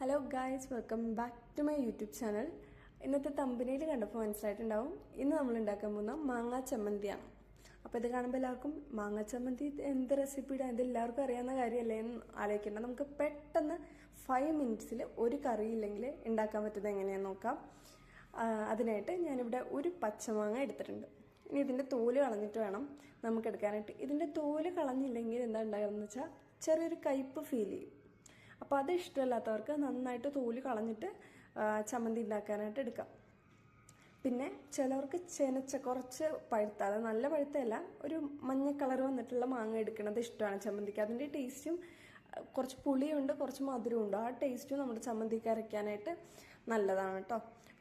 Hello guys welcome back to my YouTube channel ഇന്നത്തെ തമ്പനിയിൽ കണ്ടപ്പോൾ മനസ്സിലായിട്ടുണ്ടാവും. ഇന്ന് നമ്മൾ ഉണ്ടാക്കാൻ പോകുന്ന മാങ്ങാ ചമ്മന്തിയാണ്. അപ്പോൾ ഇത് കാണുമ്പോൾ എല്ലാവർക്കും മാങ്ങാ ചമ്മന്തി എന്ത് റെസിപ്പിയുടെ ഇത് എല്ലാവർക്കും അറിയാവുന്ന കാര്യമല്ലേ എന്ന് ആലോചിക്കേണ്ട. നമുക്ക് പെട്ടെന്ന് ഫൈവ് മിനിറ്റ്സിൽ ഒരു കറി ഇല്ലെങ്കിൽ ഉണ്ടാക്കാൻ പറ്റുന്നത് എങ്ങനെയാണെന്ന് നോക്കാം. അതിനായിട്ട് ഞാനിവിടെ ഒരു പച്ചമാങ്ങ എടുത്തിട്ടുണ്ട്. ഇനി ഇതിന്റെ തോൽ കളഞ്ഞിട്ട് വേണം നമുക്ക് എടുക്കാനായിട്ട്. ഇതിന്റെ തോൽ കളഞ്ഞില്ലെങ്കിൽ എന്താ ഉണ്ടാകുന്നത് വെച്ചാൽ ചെറിയൊരു കയ്പ്പ് ഫീൽ ചെയ്യും. അപ്പോൾ അത് ഇഷ്ടമല്ലാത്തവർക്ക് നന്നായിട്ട് തോൽ കളഞ്ഞിട്ട് ചമ്മന്തി ഉണ്ടാക്കാനായിട്ട് എടുക്കാം. പിന്നെ ചിലവർക്ക് ചെനച്ച കുറച്ച് പഴുത്ത അത് നല്ല പഴുത്തല്ല ഒരു മഞ്ഞ കളർ വന്നിട്ടുള്ള മാങ്ങ എടുക്കുന്നത് ഇഷ്ടമാണ് ചമ്മന്തിക്ക്. അതിന്റെ ടേസ്റ്റും കുറച്ച് പുളിയുണ്ട് കുറച്ച് മധുരമുണ്ട്. ആ ടേസ്റ്റും നമ്മുടെ ചമ്മന്തിക്ക് അരയ്ക്കാനായിട്ട് നല്ലതാണ് കേട്ടോ.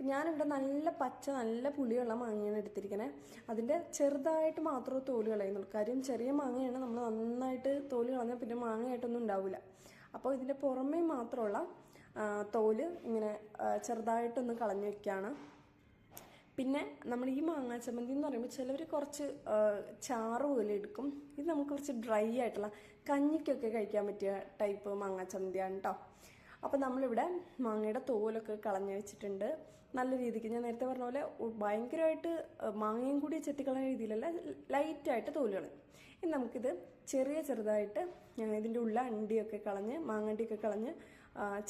ഞാനിവിടെ നല്ല പച്ച നല്ല പുളിയുള്ള മാങ്ങയാണ് എടുത്തിരിക്കുന്നത് അതിന്റെ ചെറുതായിട്ട് മാത്രമേ തോൽ കളയുന്നുള്ളൂ. കാര്യം ചെറിയ മാങ്ങയാണ് നമ്മൾ നന്നായിട്ട് തോൽ കളഞ്ഞാൽ പിന്നെ മാങ്ങയായിട്ടൊന്നും ഉണ്ടാവില്ല അപ്പോൾ ഇതിന്റെ പുറമേ മാത്രമുള്ള തോൽ ഇങ്ങനെ ചെറുതായിട്ടൊന്ന് കളഞ്ഞു വെക്കുകയാണ് പിന്നെ നമ്മൾ ഈ മാങ്ങാ ചമ്മന്തി എന്ന് പറയുമ്പോൾ ചിലവർ കുറച്ച് ചാറ് പോലെ എടുക്കും. ഇത് നമുക്ക് കുറച്ച് ഡ്രൈ ആയിട്ടുള്ള കഞ്ഞിക്കൊക്കെ കഴിക്കാൻ പറ്റിയ ടൈപ്പ് മാങ്ങാ ചമ്മന്തിയാണ് കേട്ടോ അപ്പം നമ്മളിവിടെ മാങ്ങയുടെ തോലൊക്കെ കളഞ്ഞു വെച്ചിട്ടുണ്ട്. നല്ല രീതിക്ക്. ഞാൻ നേരത്തെ പറഞ്ഞ പോലെ ഭയങ്കരമായിട്ട് മാങ്ങയും കൂടി ചെത്തിക്കളയുന്ന രീതിയിലല്ല ലൈറ്റായിട്ട് തോലുകൾ ഇനി നമുക്കിത് ചെറിയ ചെറുതായിട്ട് ഇതിന്റെ ഉള്ള അണ്ടിയൊക്കെ കളഞ്ഞ് മാങ്ങണ്ടിയൊക്കെ കളഞ്ഞ്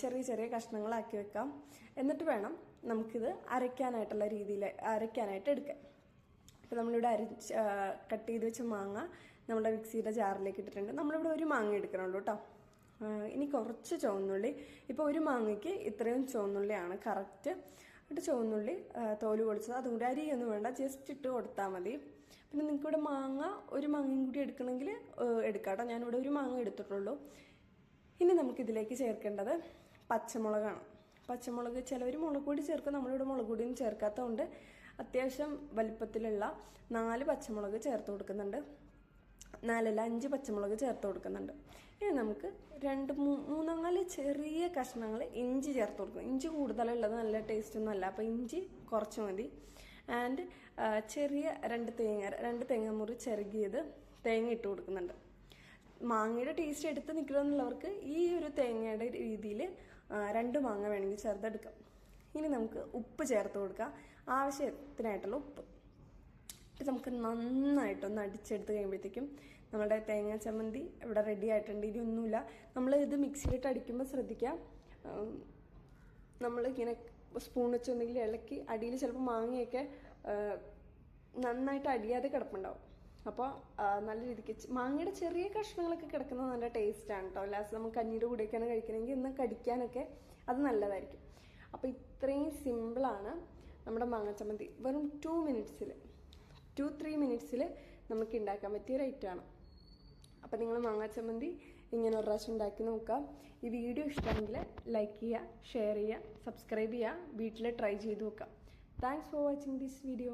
ചെറിയ ചെറിയ കഷ്ണങ്ങളാക്കി വെക്കാം. എന്നിട്ട് വേണം നമുക്കിത് അരയ്ക്കാനായിട്ടുള്ള രീതിയിൽ അരയ്ക്കാനായിട്ട് എടുക്കാം അപ്പോൾ നമ്മളിവിടെ അരിച്ച് കട്ട് ചെയ്ത് വെച്ച മാങ്ങ നമ്മുടെ മിക്സിയുടെ ജാറിലേക്ക് ഇട്ടിട്ടുണ്ട്. നമ്മളിവിടെ ഒരു മാങ്ങ എടുക്കണുള്ളൂ കേട്ടോ ഇനി കുറച്ച് ചുവന്നുള്ളി. ഇപ്പോൾ ഒരു മാങ്ങയ്ക്ക് ഇത്രയും ചുവന്നുള്ളിയാണ് കറക്റ്റ്. എന്നിട്ട് ചുവന്നുള്ളി തോൽ പൊളിച്ചത്. അതും കൂടി അരിയൊന്നും വേണ്ട ജസ്റ്റ് ഇട്ട് കൊടുത്താൽ മതി. പിന്നെ നിങ്ങൾക്ക് ഇവിടെ മാങ്ങ ഒരു മാങ്ങയും കൂടി എടുക്കണമെങ്കിൽ എടുക്കാട്ടോ. കേട്ടോ ഞാനിവിടെ ഒരു മാങ്ങ എടുത്തിട്ടുള്ളൂ. ഇനി നമുക്കിതിലേക്ക് ചേർക്കേണ്ടത് പച്ചമുളകാണ്. പച്ചമുളക് ചിലവർ മുളക് പൊടി ചേർക്കും. നമ്മളിവിടെ മുളക് പൊടിയും ചേർക്കാത്തതുകൊണ്ട് അത്യാവശ്യം വലിപ്പത്തിലുള്ള നാല് പച്ചമുളക് ചേർത്ത് കൊടുക്കുന്നുണ്ട്. നാലല്ല അഞ്ച് പച്ചമുളക് ചേർത്ത് കൊടുക്കുന്നുണ്ട്. ഇനി നമുക്ക് രണ്ട് മൂന്നാൽ ചെറിയ കഷ്ണങ്ങൾ ഇഞ്ചി ചേർത്ത് കൊടുക്കും ഇഞ്ചി കൂടുതലുള്ളത് നല്ല ടേസ്റ്റ് ഒന്നും അല്ല. അപ്പോൾ ഇഞ്ചി കുറച്ച് മതി. ആൻഡ് ചെറിയ രണ്ട് തേങ്ങ രണ്ട് തേങ്ങ മുറി ചെറുകിയത് തേങ്ങ ഇട്ട് കൊടുക്കുന്നുണ്ട്. മാങ്ങയുടെ ടേസ്റ്റ് എടുത്ത് നിൽക്കണമെന്നുള്ളവർക്ക് ഈ ഒരു തേങ്ങയുടെ രീതിയിൽ രണ്ട് മാങ്ങ വേണമെങ്കിൽ ചേർത്തെടുക്കാം. ഇനി നമുക്ക് ഉപ്പ് ചേർത്ത് കൊടുക്കാം. ആവശ്യത്തിനായിട്ടുള്ള ഉപ്പ്. എന്നിട്ട് നമുക്ക് നന്നായിട്ടൊന്ന് അടിച്ചെടുത്ത് കഴിയുമ്പോഴത്തേക്കും നമ്മുടെ തേങ്ങ ചമ്മന്തി ഇവിടെ റെഡി ആയിട്ടുണ്ട്. ഇനി ഒന്നുമില്ല. നമ്മൾ ഇത് മിക്സിയിലിട്ട് അടിക്കുമ്പോൾ ശ്രദ്ധിക്കാം. നമ്മൾ ഇങ്ങനെ സ്പൂൺ വെച്ച് ഇളക്കി അടിയിൽ ചിലപ്പോൾ മാങ്ങയൊക്കെ നന്നായിട്ട് അടിയാതെ കിടപ്പുണ്ടാവും. അപ്പോൾ നല്ല രീതിക്ക് മാങ്ങയുടെ ചെറിയ കഷ്ണങ്ങളൊക്കെ കിടക്കുന്നത് നല്ല ടേസ്റ്റാണ് കേട്ടോ ലാസ്റ്റ് നമുക്ക് കഞ്ഞീന്റെ കൂടെയൊക്കെയാണ് കഴിക്കണമെങ്കിൽ ഇന്ന് കടിക്കാനൊക്കെ അത് നല്ലതായിരിക്കും. അപ്പോൾ ഇത്രയും സിമ്പിളാണ് നമ്മുടെ മാങ്ങ ചമ്മന്തി. വെറും ടു മിനിറ്റ്സിൽ ടു ത്രീ മിനിറ്റ്സിൽ നമുക്ക് ഉണ്ടാക്കാൻ പറ്റിയ ഒരു അപ്പോൾ അപ്പം നിങ്ങൾ മാങ്ങാ ചമ്മന്തി ഇങ്ങനെ ഒരു പ്രാവശ്യം ഉണ്ടാക്കി നോക്കാം. ഈ വീഡിയോ ഇഷ്ടമെങ്കിൽ ലൈക്ക് ചെയ്യുക ഷെയർ ചെയ്യുക സബ്സ്ക്രൈബ് ചെയ്യുക വീട്ടിൽ ട്രൈ ചെയ്ത് നോക്കാം. Thanks for watching this video